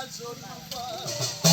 That's all my fault.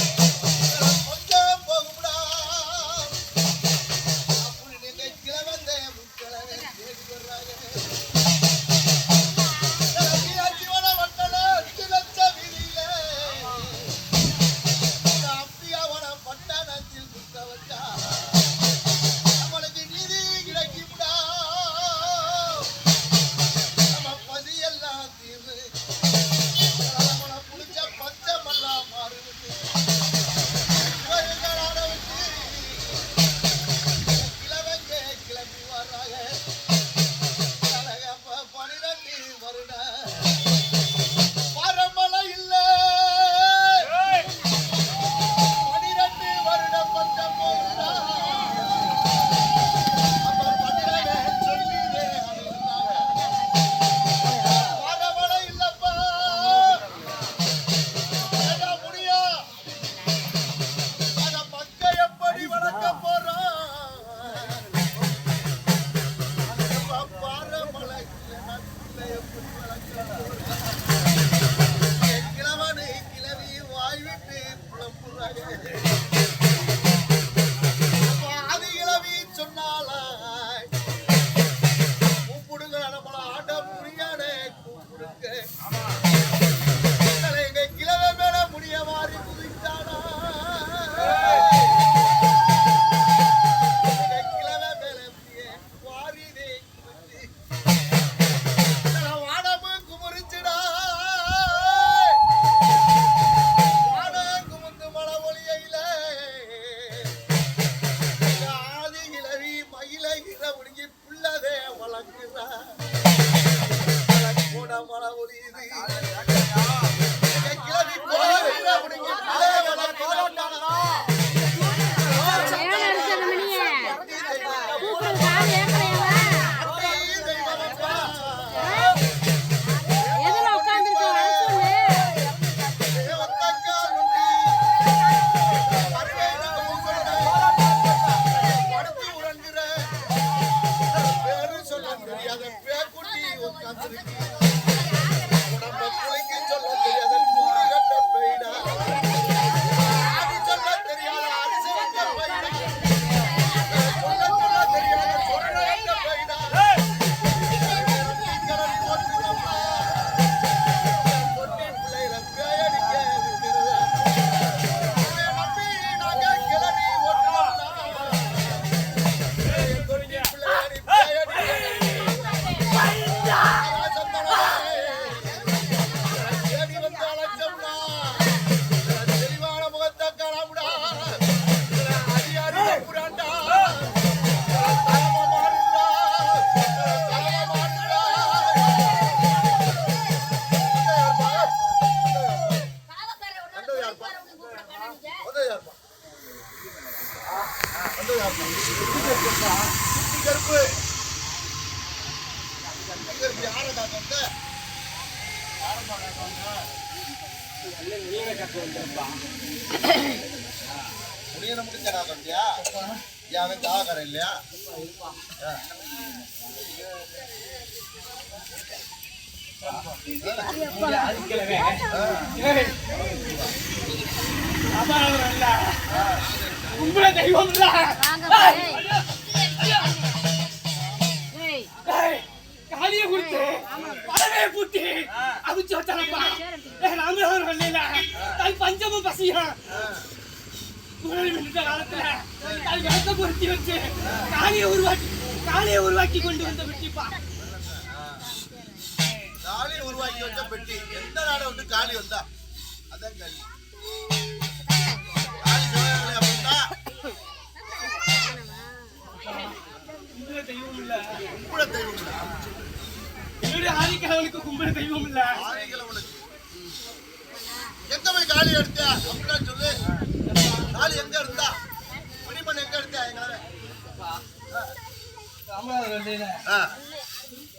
புள்ளதே கூட மழை போய் கருப்பு யாரை காக்க முடிய முடிஞ்ச காக்கட்டியா அவன் இல்லையா கும்பல தெய்வம் காலிய கொடுத்து. பழவே பூட்டி அவிச்சு வச்சானப்பா ராமராவன் வரல தன் பஞ்சமும் பசியா காலத்துல தன் விளக்க பொருத்தி வச்சு உருவாக்கி காலியை உருவாக்கி கொண்டு வந்த வெட்டிப்பா காலியை உருவாக்கி வச்ச பெட்டி. எந்த நாடை வந்து காலி வந்தா? அதான் காலி என்னுடைய ஆதிக்கிழவனுக்கு கும்பல தெய்வம் இல்ல. எங்க போய் காளி எடுத்த? அப்படின்னா சொல்லு. காளி எங்க இருந்தா? மணிமண் எங்க எடுத்த எங்களை? ராமராவன் வரல ஆ,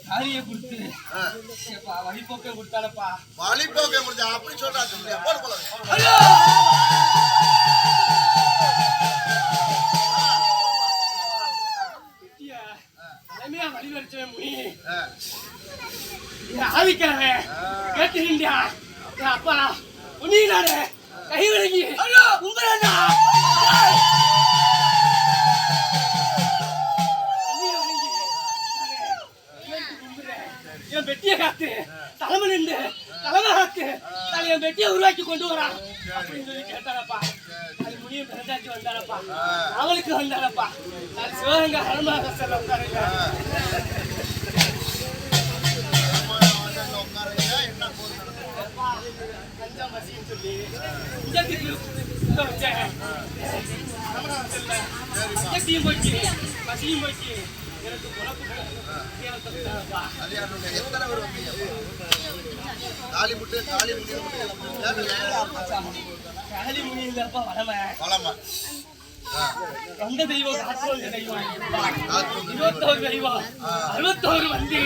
காளியை கொடுத்து. வழிபோக்க கொடுத்தானப்பா வழிபோக்க முடிஞ்ச அப்படி சொல்றா சொல்லியா போடு போல வழிவரிச்சவன் முனி. ஆதிக்கிறவே கேட்டுக்கிண்டியா என் அப்பா உன்னினாரு கை விலகி கும்பலண்ணா என் பெட்டிய காத்து தலைமை நின்று தலைமை காத்து நான் என் பெட்டியை உருவாக்கி கொண்டு வரா அப்படின்னு சொல்லி கேட்டாரப்பா. அது முடிய பிறந்தாச்சு வந்தாரப்பா. அவளுக்கு வந்தாரப்பா. நான் சிவகங்கை ஹனுமாக செல்ல வந்தாருங்க பேர் வந்தீங்க காளி முட்டு காளி முட்டு காளி முனி இல்லப்பா வளமை. பழமா வந்த தெய்வம் காத்து வந்த தெய்வம் இருபத்தோரு தெய்வம் அறுபத்தோரு வந்து